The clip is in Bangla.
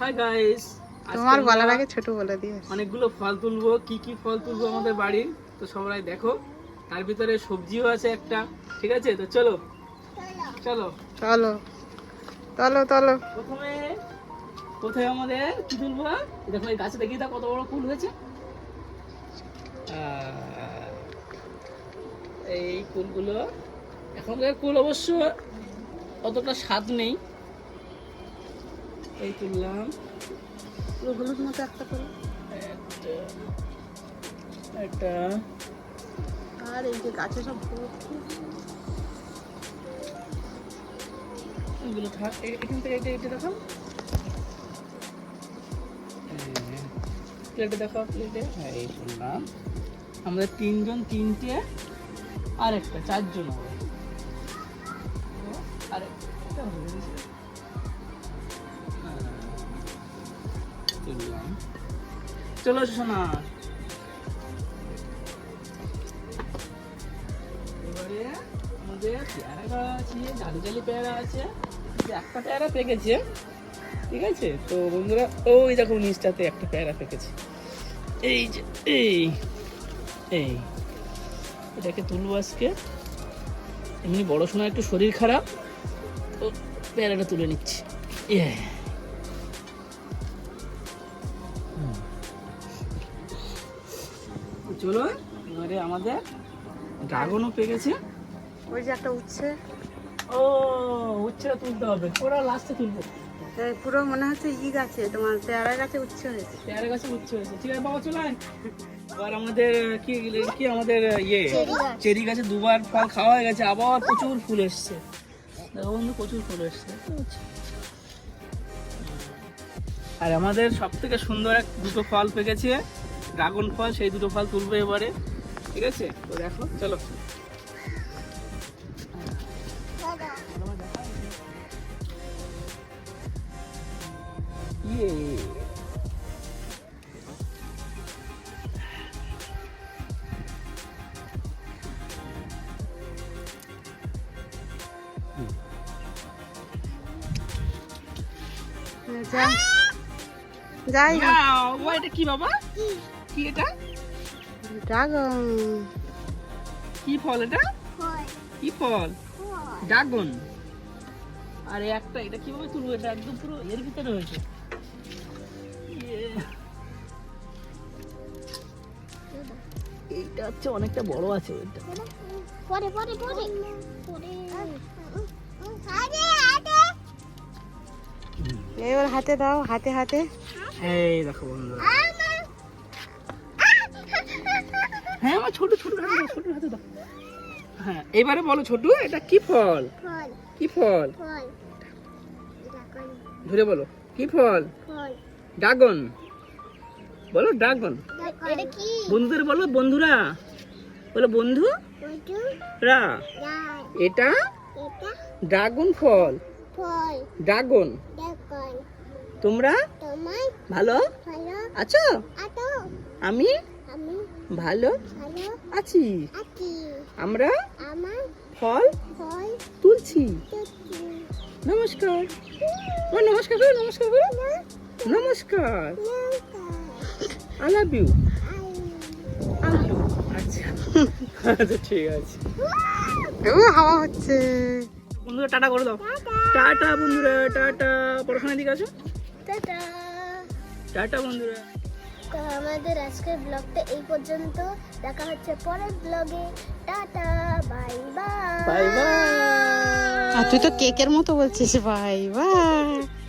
হাই গাইস তোমার বলার আগে ছোট বলে দিয়ে অনেকগুলো ফল তুলবো। কি কি ফল তুলবো আমাদের বাড়ির? তো সবাই দেখো। তার ভিতরে সবজিও আছে একটা। ঠিক আছে? তো চলো। চলো। চলো। চলো চলো। প্রথমে কোথায় আমাদের কি তুলবো? দেখো এই গাছে দেখি তা কত বড় ফুল হয়েছে। এই ফুলগুলো। এখনকার ফুল অবশ্য অতটা স্বাদ নেই। এই তুললাম। পুরো হলুদ মতো একটা করে। একটা একটা। আর এই যে গাছে সব এগুলো থাক এখান থেকে এটা এটা দেখাও। প্লেটে দেখাও প্লেটে। হ্যাঁ এই শুনলাম। আমাদের তিনজন তিনটে আর একটা চারজন হবে। আর একটা চলো শোনা এবারে আমাদের আছে। একটা ঠিক আছে? তো বন্ধুরা, ওই নিচটাতে একটা এই যে, এই এই, এটাকে তুলবো আজকে। এমনি বড় শোনা একটু শরীর খারাপ, তো পেয়ারাটা তুলে নিচ্ছি। চলো এবারে আমাদের ড্রাগনও পেকেছে ওই যে একটা উচ্ছে। ও উচ্ছেটা তুলতে হবে। ওরা লাস্টে তুলবো। পুরো মনে হচ্ছে ই গাছে তোমার পেয়ারা গাছে উচ্ছে হয়েছে। পেয়ারা গাছে উচ্ছে হয়েছে। ঠিক আছে বাবা চলে আয়। এবার আমাদের কি কি আমাদের ইয়ে? চেরি গাছে। দুবার ফল খাওয়া হয়ে গেছে আবার প্রচুর ফুল এসছে। দেখো বন্ধু প্রচুর ফুল এসছে। আর আমাদের সব থেকে সুন্দর এক দুটো ফল পেকেছে ড্রাগন ফল সেই দুটো ফল তুলবো এবারে। ঠিক আছে? তো দেখো চলো। ইয়ে। যাই Wow, ও এটা কি বাবা? কি এটা? ড্রাগন। কি ফল এটা? কি ফল? ড্রাগন। আরে একটা এটা কীভাবে তুলবো? এটা একদম পুরো এর ভিতরে হয়েছে। ইয়ে। এইটা হচ্ছে অনেকটা বড় আছে এটা। পরে পরে পরে। পরে। এবার হাতে দাও হাতে হাতে। এই দেখো বন্ধুরা। হ্যাঁ আমার ছোট ছোট হাতে দাও ছোট হাতে দাও। হ্যাঁ এবারে বলো ছোট এটা কি ফল? কি ফল? ধরে বলো কি ফল? ড্রাগন। বলো ড্রাগন। বন্ধুদের বলো বন্ধুরা। বলো বন্ধু। রা। এটা? ড্রাগন ফল। ড্রাগন। তোমরা? ভালো? আছো? আমি? ভালো আছি। আমরা ফল তুলছি। নমস্কার। ও নমস্কার করো নমস্কার করো নমস্কার। আই লাভ ইউ আচ্ছা। আচ্ছা ঠিক আছে। হাওয়া হচ্ছে। বন্ধুরা টাটা করে দাও। টাটা। বন্ধুরা টাটা। পড়াশোনার দিকে আছো টাটা। টাটা বন্ধুরা। তো আমাদের আজকের ব্লগটা এই পর্যন্ত। দেখা হচ্ছে পরের ব্লগে। Tata bye bye. Bye bye. আর তুই তো কেকের মতো বলছিস বাই বাই।